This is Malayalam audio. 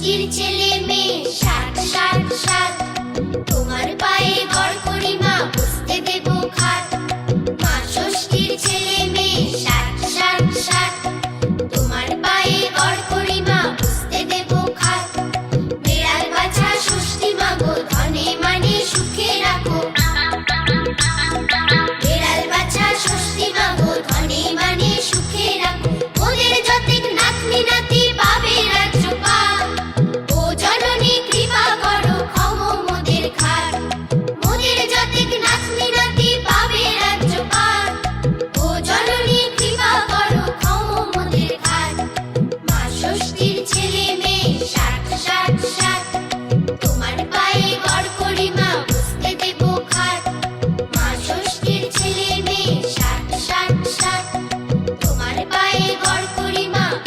মিষ্টির ছেলে মেয়ে সাত সাত সাত খায়